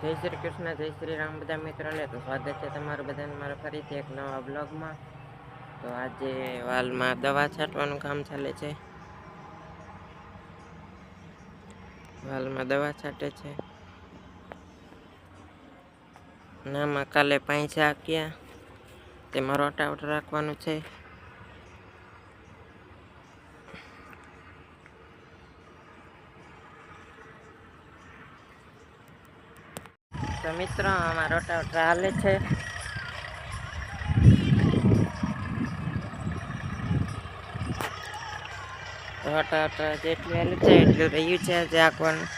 જય શ્રી કૃષ્ણ, જય શ્રી રામ. બધા મિત્રોને તો સ્વાગત છે તમારું બધાને મારા ફરીથી એક નવા બ્લોગમાં તો આજે વાલમાં દવા છાંટવાનું કામ ચાલે છે. વાલમાં દવા છાંટે છે. નામાં કાલે પાંચા આક્યા તેમાં રોટાવટ રાખવાનું છે તો મિત્રો આમાં રોટાવટ હાલે છે. રોટાવટા જેટલું હાલે છે એટલું રહ્યું છે આજે આખવાનું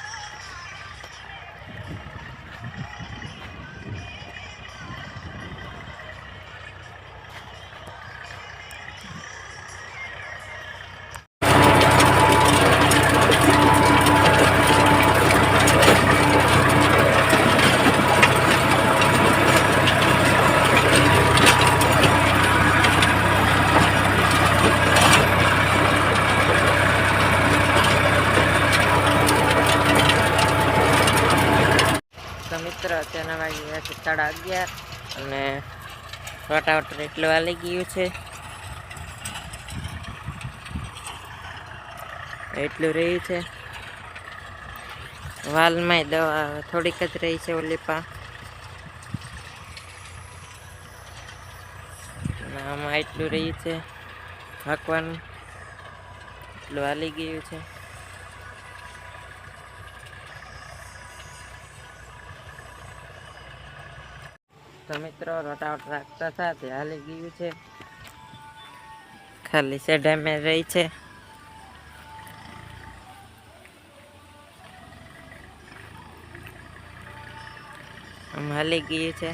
તો મિત્રો અત્યારના વાગી ગયા છે સાડા અગિયાર અને રોટાવટર એટલું વાલી ગયું છે. એટલું રહ્યું છે. વાલમાંય દવા થોડીક જ રહી છે ઓલીપા. આમાં એટલું રહ્યું છે. હાંકવાનું. એટલું હાલી ગયું છે. તો મિત્રો રાખતા હતા, તે હાલી ગયું છે. ખાલી છે ડેમેજ રહી છે. આમ હાલી ગયું છે.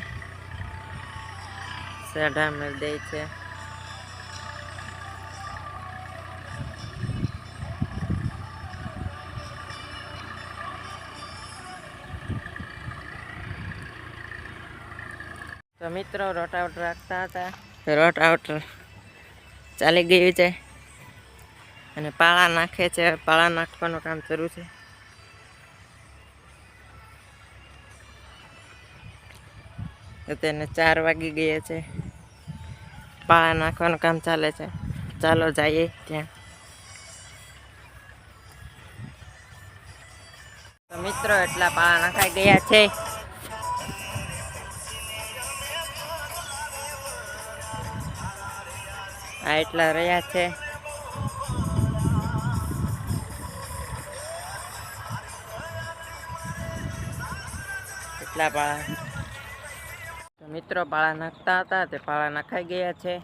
સાડા મેળ દે છે. તો મિત્રો રોટ આઉટ રાખતા હતા. રોટાવટ ચાલી ગયું છે. અને પાળા નાખે છે, પાળા નાખવાનું કામ શરૂ છે. તેને ચાર વાગી ગયા છે. પાળા નાખવાનું કામ ચાલે છે. ચાલો જઈએ ત્યાં. તો મિત્રો, એટલા પાળા નાખાઈ ગયા છે. આ એટલા રહ્યા છે. એટલા પાળા મિત્રો પાળા નાખતા હતા, તે પાળા નખાઈ ગયા છે.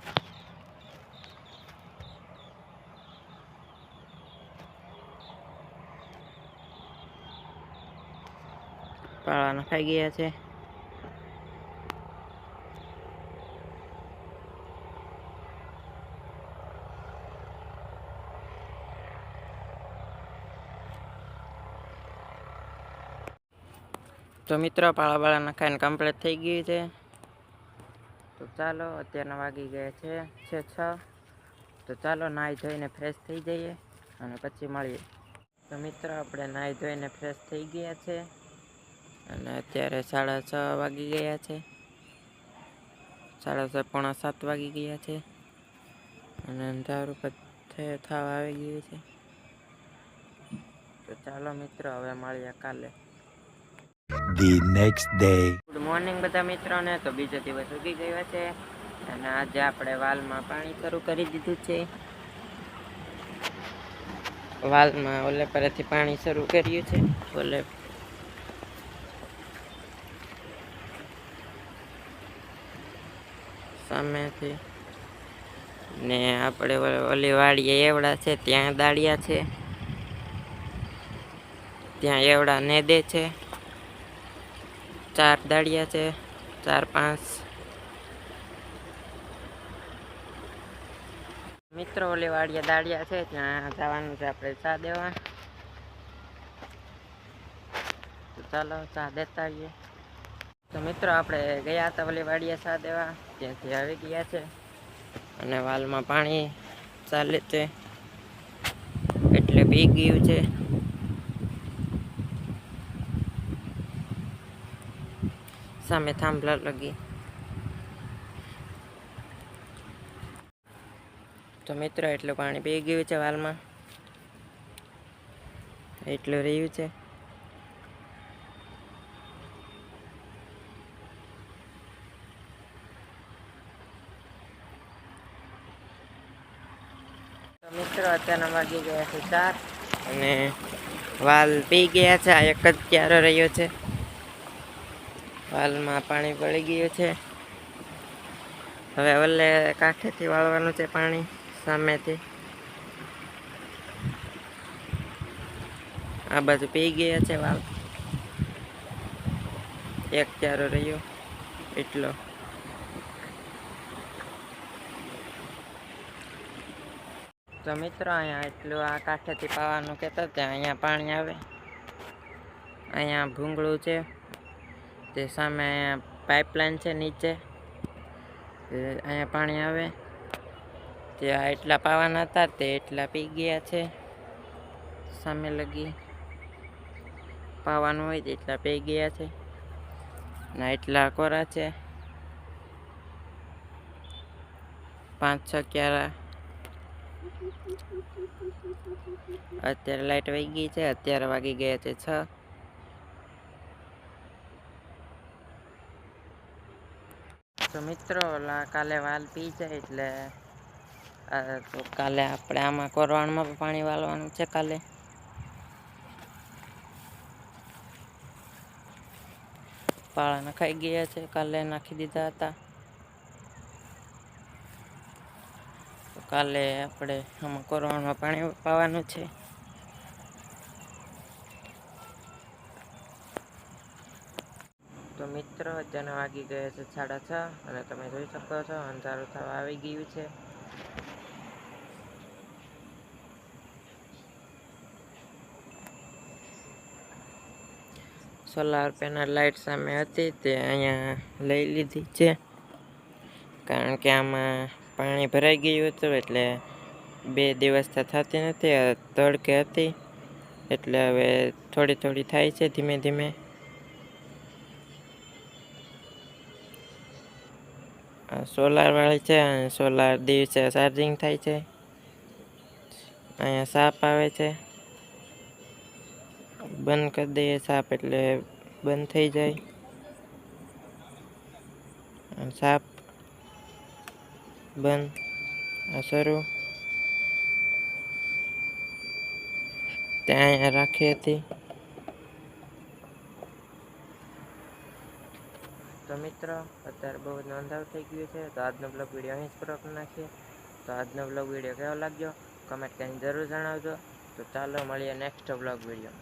પાળા નખાઈ ગયા છે. તો મિત્રો પાળા બાળા નખાઈને કમ્પ્લીટ થઈ ગયું છે. તો ચાલો, અત્યારના વાગી ગયા છે છે છ. તો ચાલો, નાહી ધોઈને ફ્રેશ થઈ જઈએ અને પછી મળીએ. તો મિત્રો, આપણે નાહી ધોઈને ફ્રેશ થઈ ગયા છે અને અત્યારે સાડા છ વાગી ગયા છે. સાડા છ પોણા સાત વાગી ગયા છે અને અંધારું પથે થાવ આવી ગયું છે. તો ચાલો મિત્રો, હવે મળીએ કાલે. The next day. Good morning બધા મિત્રોને. તો બીજો દિવસ ઉગી ગયો છે અને આજે આપણે વાલમાં પાણી શરૂ કરી દીધું છે. વાલમાં ઓલે પરથી પાણી શરૂ કર્યું છે. ઓલે સામેથી ને આપણે ઓલી વાડીએ એવડા છે, ત્યાં દાળિયા છે. ત્યાં એવડા નેદે છે. ચાર દાળિયા છે, ચાર પાંચ. મિત્રો, ઓલી વાડિયા દાળિયા છે, ત્યાં જવાનું છે આપણે ચા દેવા. તો ચાલો ચા દેતા આવીએ. તો મિત્રો, આપણે ગયા હતા ઓલી વાડિયા ચા દેવા, ત્યાંથી આવી ગયા છે. અને વાલમાં પાણી ચાલે છે. એટલે પી ગયું છે. સામે થાંભલા લગી. તો મિત્રો, એટલું પાણી પી ગયું છે વાલમાં. એટલું રહ્યું છે. મિત્રો, અત્યારના વાગી ગયા છે ચાર અને વાલ પી ગયા છે. આ એક જ ક્યારો રહ્યો છે. વાલમાં પાણી પડી ગયું છે. હવે વલ્લે કાંઠેથી વાળવાનું છે પાણી સામેથી. આ બાજુ પી ગયા છે વાલ. એક ચારો રહ્યો એટલો. તો મિત્રો અહીંયા એટલું આ કાંઠેથી પાવાનું કહેતા હતા, અહીંયા પાણી આવે. અહીંયા ભૂંગળું છે. તે સામે પાઇપલાઇન છે નીચે. તે અહીંયા પાણી આવે. ત્યાં એટલા પાવાના હતા, તે એટલા પી ગયા છે. સામે લગી પાવાનું હોય તે એટલા પી ગયા છે. ના એટલા કોરા છે. પાંચ છ ક્યારા. અત્યારે લાઇટ વહી ગઈ છે, અત્યારે વાગી ગયા છે છ. તો મિત્રો કાલે વાલ પી જાય એટલે તો કાલે આપણે આમાં કોરવાણમાં પણ વાળવાનું છે કાલે. પાળા નખાઈ ગયા છે, કાલે નાખી દીધા હતા. કાલે આપણે આમાં કોરવાણમાં પાણી પાવાનું છે. તો મિત્ર અત્યારના વાગી ગયા છે સાડા છ અને તમે જોઈ શકો છો, અંધારું થવા આવી ગયું છે. સોલાર પેનલ લાઇટ સામે હતી, તે અહીંયા લઈ લીધી છે. કારણ કે આમાં પાણી ભરાઈ ગયું હતું, એટલે બે દિવસથી થતી નથી તડકે હતી. એટલે હવે થોડી થોડી થાય છે ધીમે ધીમે. સોલાર વાળી છે અને સોલાર દિવસે ચાર્જિંગ થાય છે. અહીંયા સાપ આવે છે. બંધ કરી દઈએ સાપ એટલે બંધ થઈ જાય. સાપ બંધ. શરૂ. ત્યાં અહીંયા રાખી હતી. તો મિત્રો, અત્યારે બહુ અંધારું થઈ ગયું છે. તો આજનો બ્લોગ વીડિયો અહીં જ પૂરો નાખીએ. તો આજનો બ્લોગ વીડિયો કેવો લાગ્યો? કમેન્ટ કરીને જરૂર જણાવજો. તો ચાલો મળીએ નેક્સ્ટ બ્લોગ વીડિયો